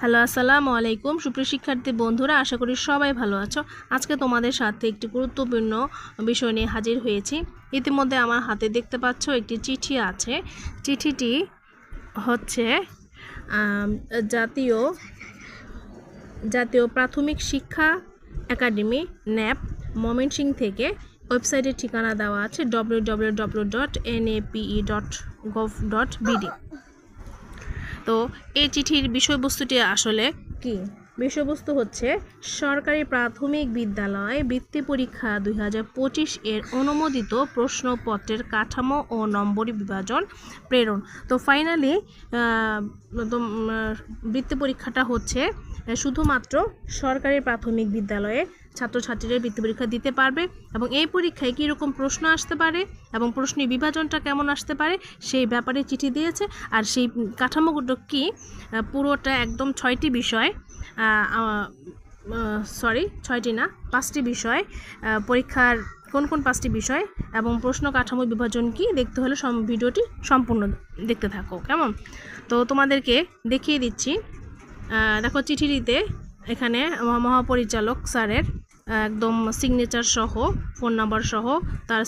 Hello, আসসালামু আলাইকুম। সুপ্রিয় শিক্ষার্থী বন্ধুরা, আশা করি সবাই ভালো আছো। আজকে তোমাদের সাথে একটি গুরুত্বপূর্ণ বিষয় নিয়ে হাজির হয়েছি। ইতিমধ্যে আমার হাতে দেখতে পাচ্ছ একটি চিঠি আছে। চিঠিটি হচ্ছে জাতীয় জাতীয় প্রাথমিক শিক্ষা একাডেমি, ন্যাপ ময়মনসিং থেকে। ওয়েবসাইটের ঠিকানা দেওয়া আছে W W W dot NAPE dot gov dot BD তো এই চিঠির বিষয়বস্তুটি আসলে কি? বিষয়বস্তু হচ্ছে, সরকারি প্রাথমিক বিদ্যালয় বৃত্তি পরীক্ষা দুই হাজার পঁচিশ এর অনুমোদিত প্রশ্নপত্রের কাঠামো ও নম্বর বিভাজন প্রেরণ। তো ফাইনালি বৃত্তি পরীক্ষাটা হচ্ছে, শুধুমাত্র সরকারি প্রাথমিক বিদ্যালয়ে ছাত্রছাত্রীরা বৃত্তি পরীক্ষা দিতে পারবে এবং এই পরীক্ষায় কীরকম প্রশ্ন আসতে পারে এবং প্রশ্নের বিভাজনটা কেমন আসতে পারে সেই ব্যাপারে চিঠি দিয়েছে। আর সেই কাঠামোগুলো কি পুরোটা একদম ছয়টি বিষয় সরি ছয়টি না, পাঁচটি বিষয় পরীক্ষার কোন কোন পাঁচটি বিষয় এবং প্রশ্ন কাঠামো বিভাজন কি দেখতে হলে ভিডিওটি সম্পূর্ণ দেখতে থাকো, কেমন? তো তোমাদেরকে দেখিয়ে দিচ্ছি। দেখো চিঠিটিতে এখানে মহাপরিচালক স্যারের একদম সিগনেচার সহ ফোন নাম্বার সহ তার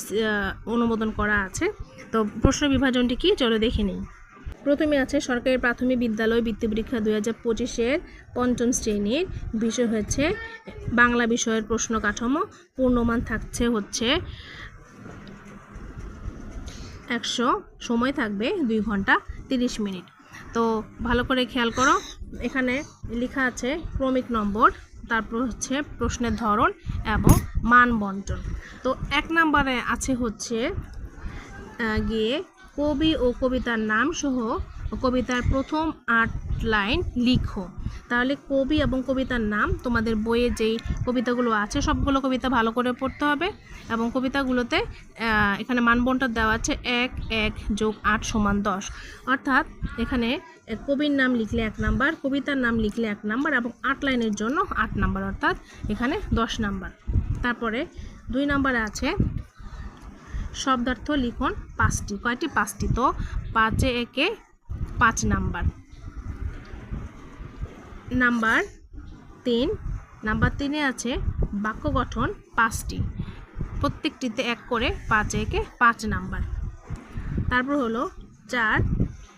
অনুমোদন করা আছে। তো প্রশ্ন বিভাজনটি কি? চলো দেখে নিই। প্রথমে আছে সরকারি প্রাথমিক বিদ্যালয় বৃত্তি পরীক্ষা দুই হাজার পঁচিশের পঞ্চম শ্রেণির বিষয় হচ্ছে বাংলা বিষয়ের প্রশ্ন কাঠামো। পূর্ণমান থাকছে হচ্ছে একশো, সময় থাকবে দুই ঘণ্টা তিরিশ মিনিট। তো ভালো করে খেয়াল করো, এখানে লেখা আছে ক্রমিক নম্বর। তারপর হচ্ছে প্রশ্নের ধরন এবং মান বন্টন তো এক নম্বরে আছে হচ্ছে গিয়ে কবি ও কবিতার নাম সহ কবিতার প্রথম আট লাইন লিখো। তাহলে কবি এবং কবিতার নাম, তোমাদের বইয়ে যেই কবিতাগুলো আছে, সবগুলো কবিতা ভালো করে পড়তে হবে এবং কবিতাগুলোতে এখানে মানবন্টন দেওয়া আছে এক এক যোগ আট সমান দশ। অর্থাৎ এখানে কবির নাম লিখলে এক নাম্বার, কবিতার নাম লিখলে এক নাম্বার এবং আট লাইনের জন্য আট নাম্বার, অর্থাৎ এখানে দশ নাম্বার। তারপরে দুই নাম্বারে আছে শব্দার্থ লিখন পাঁচটি। কয়টি? পাঁচটি। তো পাঁচে একে পাঁচ নাম্বার। নাম্বার তিন। নাম্বার তিনে আছে বাক্য গঠন পাঁচটি। প্রত্যেকটিতে এক করে পাঁচ একে পাঁচ নাম্বার। তারপর হলো চার।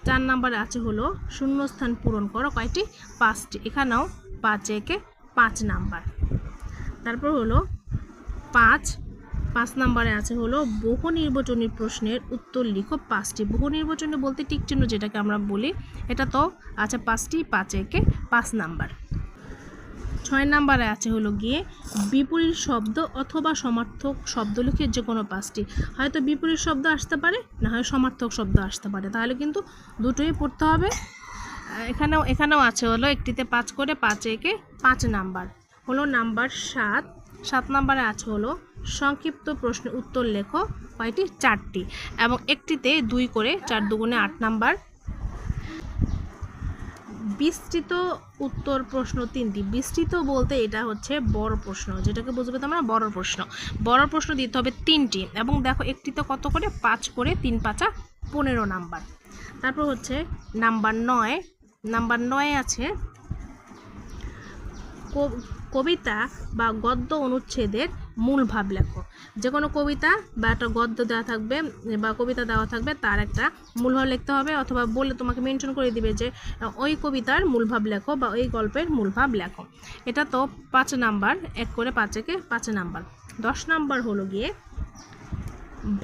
চার নাম্বারে আছে হলো শূন্যস্থান পূরণ করো কয়টি? পাঁচটি। এখানেও পাঁচ একে পাঁচ নাম্বার। তারপর হলো পাঁচ। পাঁচ নম্বরে আছে হলো বহু নির্বাচনী প্রশ্নের উত্তর লিখো পাঁচটি। বহু নির্বাচনী বলতে টিক চিহ্ন যেটাকে আমরা বলি, এটা তো আছে পাঁচটি, পাঁচ একে পাঁচ নাম্বার। ছয় নাম্বারে আছে হলো গিয়ে বিপরীত শব্দ অথবা সমার্থক শব্দ লিখে যে কোনো পাঁচটি। হয়তো বিপরীত শব্দ আসতে পারে, না হয় সমার্থক শব্দ আসতে পারে। তাহলে কিন্তু দুটোই পড়তে হবে। এখানেও এখানেও আছে হলো একটিতে পাঁচ করে পাঁচ একে পাঁচ নাম্বার। হলো নাম্বার সাত। সাত নাম্বারে আছে হলো সংক্ষিপ্ত প্রশ্নের উত্তর লেখো কয়টি? চারটি। এবং একটিতে দুই করে চার দুগুণে আট নাম্বার। বিস্তৃত উত্তর প্রশ্ন তিনটি। বিস্তৃত বলতে এটা হচ্ছে বড় প্রশ্ন, যেটাকে বুঝবে তোমরা বড় প্রশ্ন। বড় প্রশ্ন দিতে হবে তিনটি এবং দেখো একটিতে কত করে? পাঁচ করে তিন পাঁচা পনেরো নাম্বার। তারপর হচ্ছে নাম্বার নয়। নাম্বার নয় আছে কবিতা বা গদ্য অনুচ্ছেদের মূল ভাব লেখো। যে কোনো কবিতা বা একটা গদ্য দেওয়া থাকবে বা কবিতা দেওয়া থাকবে, তার একটা মূল ভাব লিখতে হবে অথবা বলে তোমাকে মেনশন করে দিবে যে ওই কবিতার মূল ভাব লেখো বা ওই গল্পের মূল ভাব লেখো। এটা তো পাঁচ নাম্বার, এক করে পাঁচ একে পাঁচ নাম্বার। দশ নাম্বার হলো গিয়ে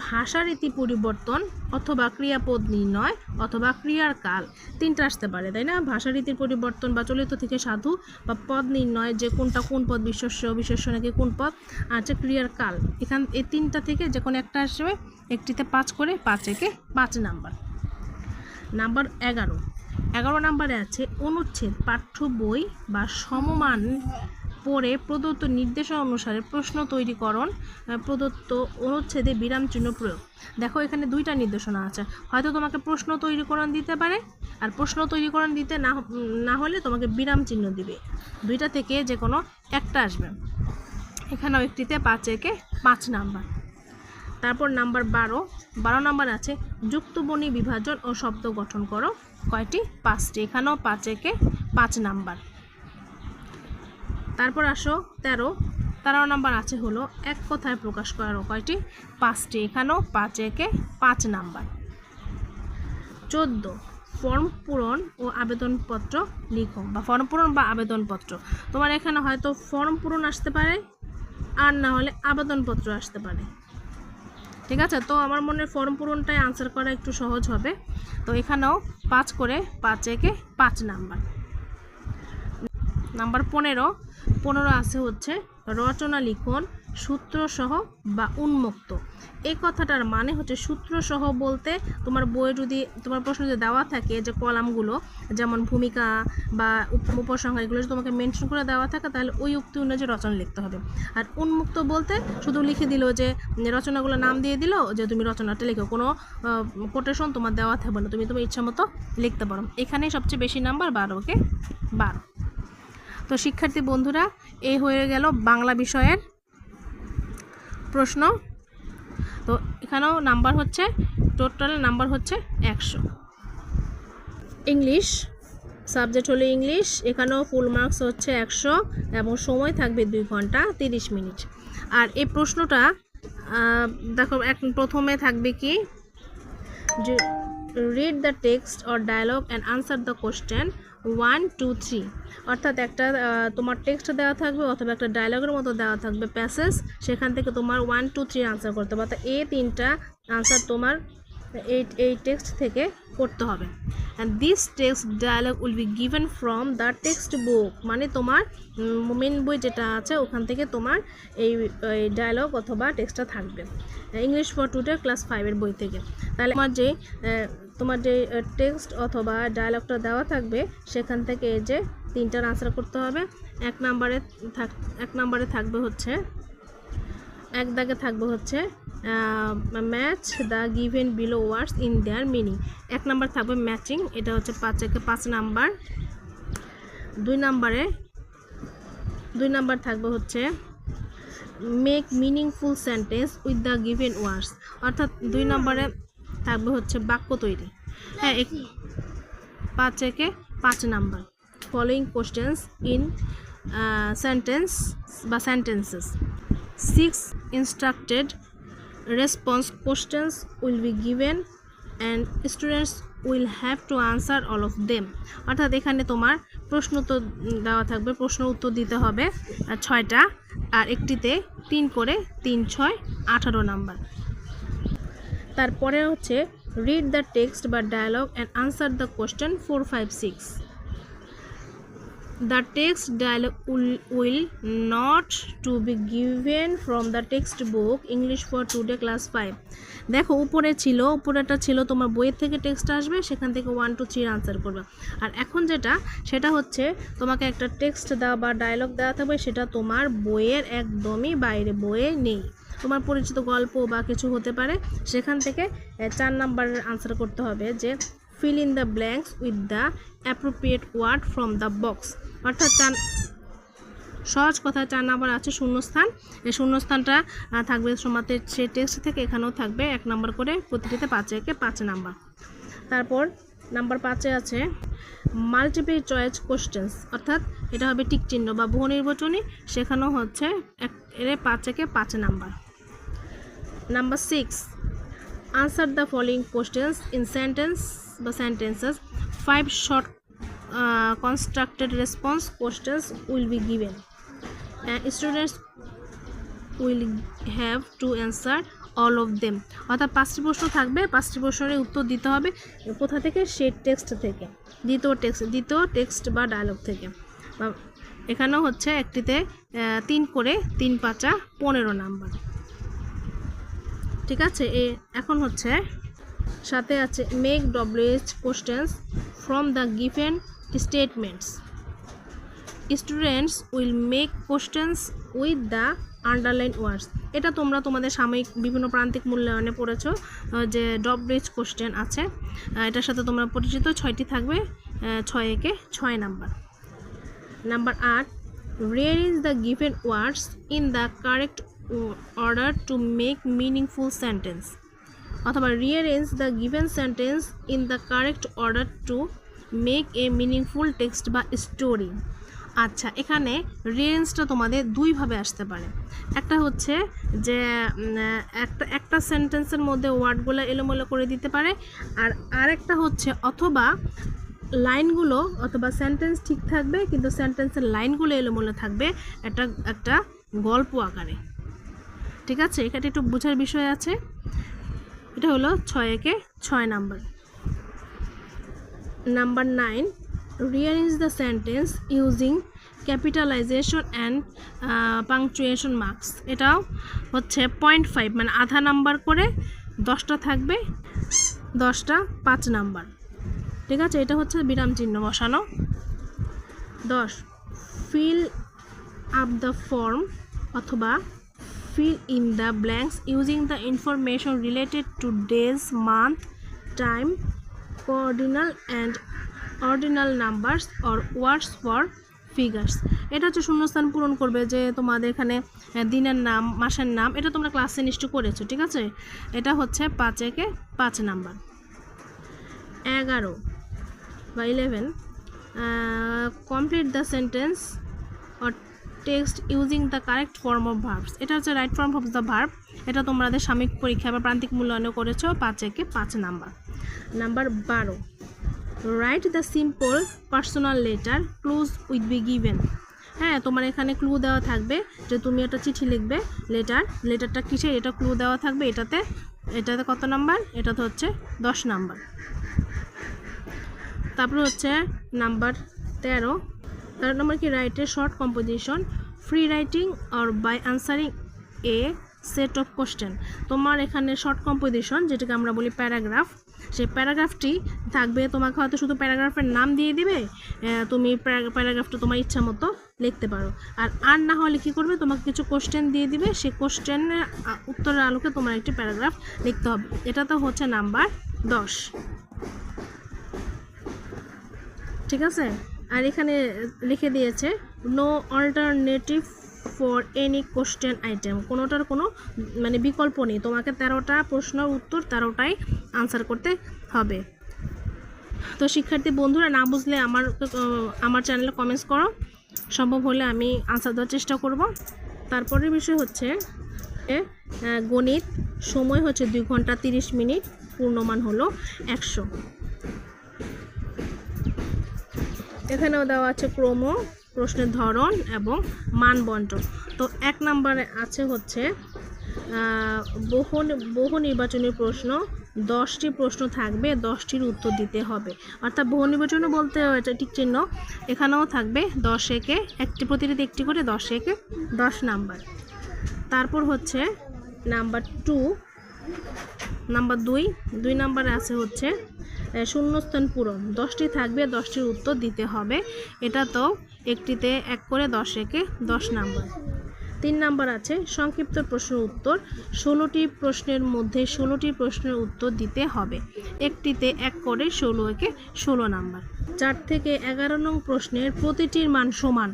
ভাষারীতি পরিবর্তন অথবা ক্রিয়াপদ নির্ণয় অথবা ক্রিয়ার কাল, তিনটা আসতে পারে, তাই না? ভাষারীতির পরিবর্তন বা চলিত থেকে সাধু বা পদ নির্ণয় যে কোনটা কোন পদ বিশ্বস্য বিশেষ্য নাকি কোন পদ যে ক্রিয়ার কাল। এখান, এই তিনটা থেকে যে কোনো একটা আসবে, একটিতে পাঁচ করে, পাঁচ একে পাঁচ নাম্বার। নাম্বার এগারো। এগারো নাম্বারে আছে অনুচ্ছেদ, পাঠ্য বই বা সমমান পড়ে প্রদত্ত নির্দেশনা অনুসারে প্রশ্ন তৈরিকরণ প্রদত্ত অনুচ্ছেদে বিরাম চিহ্ন প্রয়োগ। দেখো, এখানে দুইটা নির্দেশনা আছে। হয়তো তোমাকে প্রশ্ন তৈরিকরণ দিতে পারে, আর প্রশ্ন তৈরিকরণ দিতে না না হলে তোমাকে বিরাম চিহ্ন দিবে। দুইটা থেকে যে কোনো একটা আসবে। এখানেও একটিতে পাঁচ একে পাঁচ নাম্বার। তারপর নাম্বার বারো। বারো নাম্বার আছে যুক্তবর্ণী বিভাজন ও শব্দ গঠন করো। কয়টি? পাঁচটি। এখানেও পাঁচ একে পাঁচ নাম্বার। তারপর আসো, তেরো। তেরো নাম্বার আছে হলো, এক কথায় প্রকাশ করার কয়টি পাঁচটি। এখানেও পাঁচ একে পাঁচ নাম্বার। চোদ্দ, ফর্ম পূরণ ও আবেদনপত্র লিখো, বা ফর্ম পূরণ বা আবেদনপত্র। তোমার এখানে হয়তো ফর্ম পূরণ আসতে পারে, আর না হলে আবেদনপত্র আসতে পারে। ঠিক আছে? তো আমার মনে ফর্ম পূরণটাই আনসার করা একটু সহজ হবে। তো এখানেও পাঁচ করে পাঁচ একে পাঁচ নাম্বার। নাম্বার পনেরো। পনেরো আছে হচ্ছে রচনা, লিখন, সূত্রসহ বা উন্মুক্ত। এই কথাটার মানে হচ্ছে সূত্রসহ বলতে তোমার বইয়ে যদি তোমার প্রশ্ন যদি দেওয়া থাকে যে কলামগুলো, যেমন ভূমিকা বা উপ- উপসংহার, এগুলো যদি তোমাকে মেনশন করে দেওয়া থাকে, তাহলে ওই উক্তি অনুযায়ী রচনা লিখতে হবে। আর উন্মুক্ত বলতে শুধু লিখে দিল যে রচনাগুলো নাম দিয়ে দিল যে তুমি রচনাটা লিখো, কোনো কোটেশন তোমার দেওয়া থাকবে না, তুমি তোমার ইচ্ছা মতো লিখতে পারো। এখানেই সবচেয়ে বেশি নাম্বার বারো ওকে বারো। তো শিক্ষার্থী বন্ধুরা, এই হয়ে গেল বাংলা বিষয়ের প্রশ্ন। তো এখানেও নাম্বার হচ্ছে, টোটাল নাম্বার হচ্ছে একশো। ইংলিশ, সাবজেক্ট হলো ইংলিশ, এখানেও ফুল মার্কস হচ্ছে একশো এবং সময় থাকবে দুই ঘণ্টা তিরিশ মিনিট। আর এই প্রশ্নটা দেখো এক প্রথমে থাকবে কি? Read the text or dialogue and answer the question one two three অর্থাৎ একটা তোমার টেক্সট দেওয়া থাকবে অথবা একটা ডায়লগের মতো দেওয়া থাকবে প্যাসেজ সেখান থেকে তোমার ওয়ান টু থ্রি আনসার করতে হবে। অর্থাৎ এই তিনটা আনসার তোমার এই এই টেক্সট থেকে করতে হবে। And this text dialogue will be given from the text book মানে তোমার মেন বই যেটা আছে, ওখান থেকে তোমার এই এই ডায়লগ অথবা টেক্সটটা থাকবে। ইংলিশ ফর টুডে ক্লাস ফাইভের বই থেকে। তাহলে তোমার যে তোমার যে টেক্সট অথবা ডায়লগটা দেওয়া থাকবে, সেখান থেকে এই যে তিনটার আনসার করতে হবে। এক নাম্বারে থাক, এক নাম্বারে থাকবে হচ্ছে, এক দাগে থাকবে হচ্ছে match the given below words in their meaning এক নাম্বার থাকবে ম্যাচিং এটা হচ্ছে পাঁচ একে পাঁচ নাম্বার দুই নাম্বারে দুই নাম্বার থাকবে হচ্ছে make meaningful sentence with the given words অর্থাৎ দুই নম্বরে থাকবে হচ্ছে বাক্য তৈরি। হ্যাঁ পাঁচ একে পাঁচ number. Following questions in sentence বা sentences six instructed response questions will be given and students will have to answer all of them অর্থাৎ এখানে তোমার প্রশ্ন তো দেওয়া থাকবে, প্রশ্ন উত্তর দিতে হবে ছয়টা, আর একটিতে তিন করে তিন, ছয়, আঠারো নাম্বার। তারপরে হচ্ছে রিড দ্য টেক্সট বা dialogue and answer the question four five six the text dialogue will, will not to be given from the textbook english for today class 5 দেখো উপরে ছিল উপরেটা ছিল তোমার বইয়ের থেকে টেক্সট আসবে সেখান থেকে ওয়ান টু থ্রির আনসার করবে। আর এখন যেটা সেটা হচ্ছে তোমাকে একটা টেক্সট দেওয়া বা ডায়লগ দেওয়া থাকবে সেটা তোমার বইয়ের একদমই বাইরে বইয়ে নেই। তোমার পরিচিত গল্প বা কিছু হতে পারে, সেখান থেকে চার নাম্বারের আনসার করতে হবে যে fill in the blanks with the appropriate word from the box অর্থাৎ চার, সহজ কথা চার নাম্বার আছে শূন্যস্থান। এই শূন্যস্থানটা থাকবে সমাতের সে টেক্সট থেকে এখানেও থাকবে এক নাম্বার করে, প্রতিটিতে পাঁচে একে পাঁচ নাম্বার। তারপর, নাম্বার পাঁচে আছে মাল্টিপল চয়েস কোশ্চেন্স অর্থাৎ, এটা হবে টিক চিহ্ন বা বহু নির্বাচনী, সেখানেও হচ্ছে এক, এর পাঁচ একে পাঁচ number. Number six answer the following questions in sentence বা sentences five short constructed response questions will be given students will have to answer all of them অর্থাৎ পাঁচটি প্রশ্ন থাকবে, পাঁচটি প্রশ্নের উত্তর দিতে হবে কোথা থেকে? সে টেক্সট থেকে। দ্বিতীয় টেক্সট দ্বিতীয় টেক্সট বা ডায়লগ থেকে। বা এখানেও হচ্ছে একটিতে তিন করে তিন পাঁচা পনেরো নাম্বার ঠিক আছে? এ এখন হচ্ছে সাথে আছে make WH questions from the given statements students will make questions with the underline words এটা তোমরা তোমাদের সাময়িক বিভিন্ন প্রান্তিক মূল্যায়নে পড়েছো যে ডব্লিউএইচ কোশ্চেন আছে। এটার সাথে তোমরা পরিচিত, ছয়টি থাকবে ছয় একে ছয় নাম্বার। নাম্বার আট rearrange the given words in the correct o- order to make meaningful sentence. অথবা rearrange the given sentence in the correct order to make a meaningful text বা স্টোরি আচ্ছা এখানে রেঞ্জটা তোমাদের দুইভাবে আসতে পারে। একটা হচ্ছে যে একটা একটা সেন্টেন্সের মধ্যে ওয়ার্ডগুলো এলোমেলো করে দিতে পারে, আর আরেকটা হচ্ছে অথবা লাইনগুলো অথবা সেন্টেন্স ঠিক থাকবে, কিন্তু সেন্টেন্সের লাইনগুলো এলোমেলো থাকবে একটা একটা গল্প আকারে। ঠিক আছে? এখানে একটু বোঝার বিষয় আছে। এটা হলো ছয় একে ছয় number. Number nine, rearrange the sentence using capitalization and punctuation marks এটাও হচ্ছে পয়েন্ট ফাইভ মানে আধা নাম্বার করে দশটা থাকবে, দশটা পাঁচ নাম্বার। ঠিক আছে? এটা হচ্ছে বিরাম চিহ্ন বসানো। দশ ফিল আপ দ্য ফর্ম অথবা fill in the blanks using the information related to days, month, time, coordinal and ordinal numbers or words for figures এটা হচ্ছে শূন্যস্থান পূরণ করবে যে তোমাদের এখানে দিনের নাম মাসের নাম এটা তোমরা ক্লাসে নিশ্চয় করেছ ঠিক আছে এটা হচ্ছে পাঁচ একে পাঁচ নাম্বার এগারো বা eleven complete the sentence text using the correct form of verbs এটা হচ্ছে right form of the verb এটা তোমাদের সাময়িক পরীক্ষা বা প্রান্তিক মূল্যায়নও করেছ, পাঁচ একে পাঁচ নাম্বার। নাম্বার বারো। Write the simple personal letter close with be given হ্যাঁ তোমার এখানে ক্লু দেওয়া থাকবে যে তুমি একটা চিঠি লিখবে লেটার লেটারটা কিসের এটা ক্লু দেওয়া থাকবে, এটাতে এটাতে কত নাম্বার? এটাতে হচ্ছে দশ নাম্বার। তারপরে হচ্ছে নাম্বার তেরো। তেরো নম্বর কি? রাইটের short composition free writing or by answering a set of question তোমার এখানে শর্ট কম্পোজিশন যেটাকে আমরা বলি প্যারাগ্রাফ সেই প্যারাগ্রাফটি থাকবে, তোমাকে হয়তো শুধু প্যারাগ্রাফের নাম দিয়ে দিবে তুমি প্যারা- প্যারাগ্রাফটা তোমার ইচ্ছা মতো লিখতে পারো। আর আর না হলে কী করবে? তোমাকে কিছু কোশ্চেন দিয়ে দিবে, সেই কোশ্চেনের উত্তরের আলোকে তোমার একটি প্যারাগ্রাফ লিখতে হবে। এটা তো হচ্ছে নাম্বার দশ। ঠিক আছে? আর এখানে লিখে দিয়েছে no alternative for any question item কোনোটার কোনো মানে বিকল্প নেই। তোমাকে তেরোটা প্রশ্নের উত্তর তেরোটাই আনসার করতে হবে। তো শিক্ষার্থী বন্ধুরা, না বুঝলে আমার আমার চ্যানেলে কমেন্টস করো। সম্ভব হলে আমি আনসার দেওয়ার চেষ্টা করব। তারপরের বিষয় হচ্ছে গণিত, সময় হচ্ছে দুই ঘণ্টা তিরিশ মিনিট, পূর্ণমান হলো একশো। এখানেও দেওয়া আছে ক্রম, প্রশ্নের ধরন এবং মান বন্টন তো এক নম্বরে আছে হচ্ছে বহু বহু নির্বাচনী প্রশ্ন, দশটি প্রশ্ন থাকবে, দশটির উত্তর দিতে হবে। অর্থাৎ বহু নির্বাচনী বলতে এটা ঠিক চিহ্ন। এখানেও থাকবে দশ একে, একটি প্রতিটি একটি করে দশ একে দশ নাম্বার। তারপর হচ্ছে নাম্বার টু, নাম্বার দুই দুই নাম্বারে আছে হচ্ছে শূন্যস্থান পূরণ। দশটি থাকবে, দশটির উত্তর দিতে হবে। এটা তো একটিতে এক করে দশ একে দশ নাম্বার। তিন নাম্বার আছে, সংক্ষিপ্ত প্রশ্নের উত্তর। ষোলোটি প্রশ্নের মধ্যে ষোলোটি প্রশ্নের উত্তর দিতে হবে। একটিতে এক করে ষোলো একে ষোলো নাম্বার। চার থেকে এগারো নং প্রশ্নের প্রতিটির মান সমান।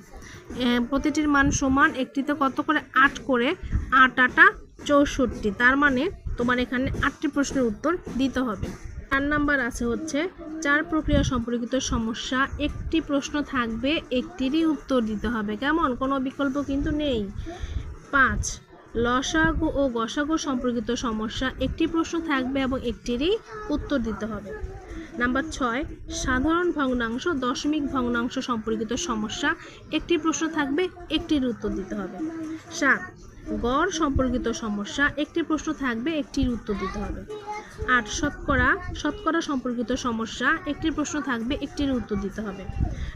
প্রতিটির মান সমান, একটিতে কত করে? আট করে। আট আটা চৌষট্টি। তার মানে তোমার এখানে আটটি প্রশ্নের উত্তর দিতে হবে। চার নাম্বার আছে হচ্ছে, চার প্রক্রিয়া সম্পর্কিত সমস্যা, একটি প্রশ্ন থাকবে, একটিরই উত্তর দিতে হবে। কেমন? কোনো বিকল্প কিন্তু নেই। পাঁচ, লসাগু ও গসাগু সম্পর্কিত সমস্যা, একটি প্রশ্ন থাকবে এবং একটিরই উত্তর দিতে হবে। নাম্বার ছয়, সাধারণ ভগ্নাংশ, দশমিক ভগ্নাংশ সম্পর্কিত সমস্যা, একটি প্রশ্ন থাকবে, একটির উত্তর দিতে হবে। সাত গড় সম্পর্কিত সমস্যা, একটি প্রশ্ন থাকবে, একটির উত্তর দিতে হবে। আট শতকরা শতকরা সম্পর্কিত সমস্যা, একটি প্রশ্ন থাকবে, একটির উত্তর দিতে হবে।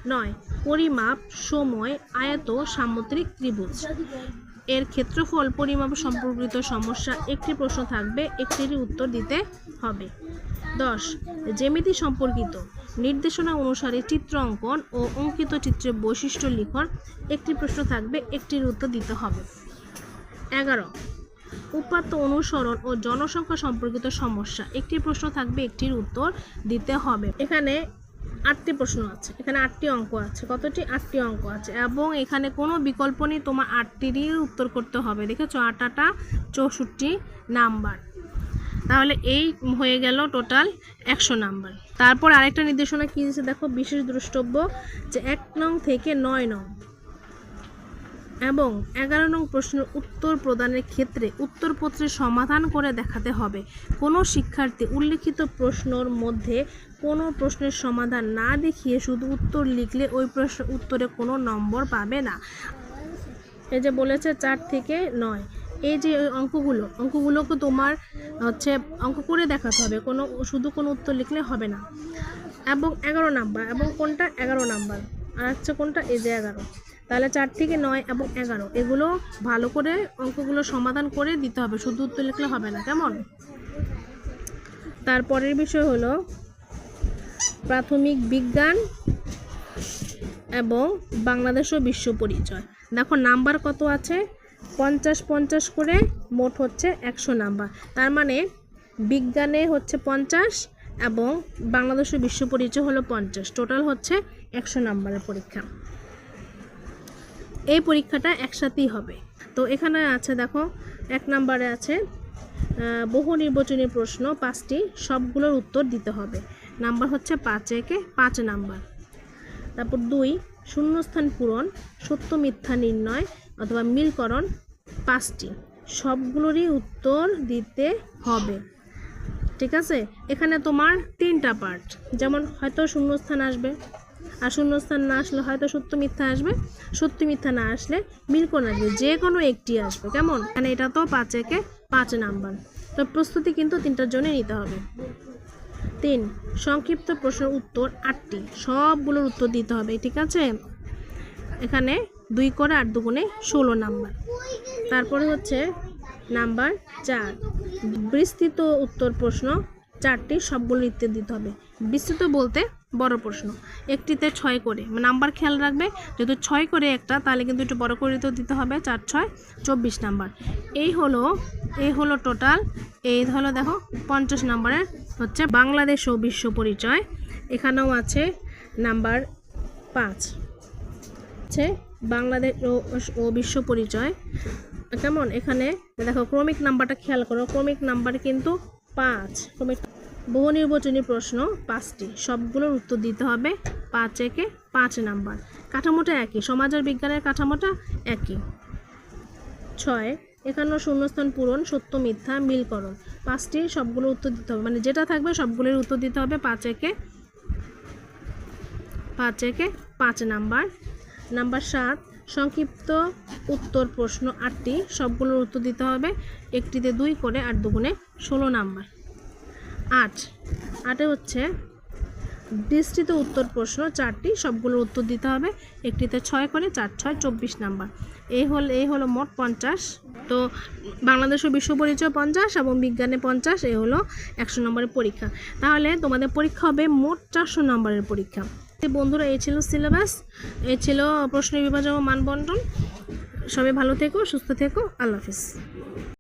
নয়, পরিমাপ, সময়, আয়ত, সামুদ্রিক ত্রিভুজ। এর ক্ষেত্রফল, পরিমাপ সম্পর্কিত সমস্যা, একটি প্রশ্ন থাকবে, একটির উত্তর দিতে হবে। দশ, জ্যামিতি সম্পর্কিত। নির্দেশনা অনুসারে চিত্র অঙ্কন ও অঙ্কিত চিত্রের বৈশিষ্ট্য লিখন। একটি প্রশ্ন থাকবে, একটির উত্তর দিতে হবে। এগারো। উপাত্ত অনুসরণ ও জনসংখ্যা সম্পর্কিত সমস্যা। একটি প্রশ্ন থাকবে, একটির উত্তর দিতে হবে। এখানে আটটি প্রশ্ন আছে। এখানে আটটি অঙ্ক আছে। কতটি? আটটি অঙ্ক আছে। এবং এখানে কোনো বিকল্প নেই, তোমার আটটিরই উত্তর করতে হবে। দেখেছ? আট আটা চৌষট্টি নাম্বার। তাহলে এই হয়ে গেল টোটাল একশো নাম্বার। তারপর আরেকটা নির্দেশনা কী দিয়েছে? দেখো, বিশেষ দ্রষ্টব্য যে এক নং থেকে নয় নং। এবং এগারো নং প্রশ্নের উত্তর প্রদানের ক্ষেত্রে উত্তরপত্রের সমাধান করে দেখাতে হবে। কোনো শিক্ষার্থী উল্লিখিত প্রশ্নর মধ্যে কোনো প্রশ্নের সমাধান না দেখিয়ে শুধু উত্তর লিখলে ওই প্রশ্ন উত্তরে কোনো নম্বর পাবে না। এই যে বলেছে চার থেকে নয়। এই যে অঙ্কগুলো, অঙ্কগুলোকে তোমার হচ্ছে অঙ্ক করে দেখাতে হবে। কোনো, শুধু কোনো উত্তর লিখলে হবে না। এবং এগারো নাম্বার, এবং কোনটা? এগারো নাম্বার। আর হচ্ছে কোনটা? এই যে এগারো। তাহলে চার থেকে নয় এবং এগারো, এগুলো ভালো করে অঙ্কগুলো সমাধান করে দিতে হবে। শুধু উত্তর লিখলে হবে না, কেমন? তারপরের বিষয় হলো প্রাথমিক বিজ্ঞান এবং বাংলাদেশ ও বিশ্ব পরিচয়। দেখো নাম্বার কত আছে? পঞ্চাশ পঞ্চাশ করে মোট হচ্ছে একশো নাম্বার। তার মানে বিজ্ঞানে হচ্ছে পঞ্চাশ এবং বাংলাদেশ ও বিশ্ব পরিচয় হলো পঞ্চাশ। টোটাল হচ্ছে একশো নাম্বারের পরীক্ষা। এই পরীক্ষাটা একসাথেই হবে। তো এখানে আছে দেখো, এক নাম্বারে আছে বহু নির্বাচনী প্রশ্ন, পাঁচটি, সবগুলোর উত্তর দিতে হবে। নাম্বার হচ্ছে পাঁচ, একে পাঁচ নাম্বার। তারপর দুই, শূন্যস্থান পূরণ, সত্য মিথ্যা নির্ণয় অথবা মিলকরণ, পাঁচটি। সবগুলোরই উত্তর দিতে হবে। ঠিক আছে? এখানে তোমার তিনটা পার্ট যেমন হয়তো শূন্যস্থান আসবে। আর শূন্যস্থান না আসলে হয়তো সত্য মিথ্যা আসবে। সত্য মিথ্যা না আসলে মিলকরণ আসবে। যে কোনো একটি আসবে, কেমন? মানে এটা তো পাঁচ একে পাঁচ নাম্বার। তো প্রস্তুতি কিন্তু তিনটার জন্য নিতে হবে। তিন, সংক্ষিপ্ত প্রশ্নের উত্তর আটটি। সবগুলোর উত্তর দিতে হবে, ঠিক আছে? এখানে দুই করে আট দুগুণে ষোলো নাম্বার। তারপরে হচ্ছে নাম্বার চার। বিস্তৃত উত্তর প্রশ্ন চারটি, সবগুলো উত্তর দিতে হবে। বিস্তৃত বলতে বড় প্রশ্ন। একটিতে ছয় করে। নাম্বার খেয়াল রাখবে, যেহেতু ছয় করে একটা, তাহলে কিন্তু একটু বড় করে তো দিতে হবে। চার, ছয়, চব্বিশ নাম্বার। এই হলো এই হলো টোটাল এই হলো দেখো, পঞ্চাশ নাম্বারের হচ্ছে বাংলাদেশ ও বিশ্ব পরিচয়। এখানেও আছে নাম্বার পাঁচ। আছে বাংলাদেশ ও- ও বিশ্ব পরিচয়। কেমন? এখানে দেখো, ক্রমিক নাম্বারটা খেয়াল করো। ক্রমিক নাম্বার কিন্তু পাঁচ। ক্রমিক বহু নির্বাচনী প্রশ্ন পাঁচটি। সবগুলোর উত্তর দিতে হবে পাঁচ একে পাঁচ নাম্বার। কাঠামোটা একই, সমাজ আর বিজ্ঞানের কাঠামোটা একই। ছয়, একান্ন শূন্যস্থান পূরণ, সত্য মিথ্যা, মিলকরণ। পাঁচটি সবগুলোর উত্তর দিতে হবে। মানে যেটা থাকবে সবগুলোর উত্তর দিতে হবে পাঁচ একে পাঁচ একে পাঁচ নাম্বার। নাম্বার সাত, সংক্ষিপ্ত উত্তর প্রশ্ন আটটি, সবগুলোর উত্তর দিতে হবে। একটিতে দুই করে আর দুগুণে ষোলো নাম্বার। আট। আটে হচ্ছে বিস্তৃত উত্তর প্রশ্ন, চারটি সবগুলোর উত্তর দিতে হবে। একটিতে ছয় করে, চার, ছয়, চব্বিশ নাম্বার। এই হল এই হলো মোট পঞ্চাশ। তো বাংলাদেশ ও বিশ্ব পরিচয় পঞ্চাশ এবং বিজ্ঞানে পঞ্চাশ এই হলো একশো নম্বরের পরীক্ষা। তাহলে তোমাদের পরীক্ষা হবে মোট চারশো নম্বরের পরীক্ষা। বন্ধুরা, এই ছিল সিলেবাস এই ছিল প্রশ্ন বিভাজন ও মানবন্টন। সবাই ভালো থেকো, সুস্থ থেকো। আল্লাহ হাফিজ।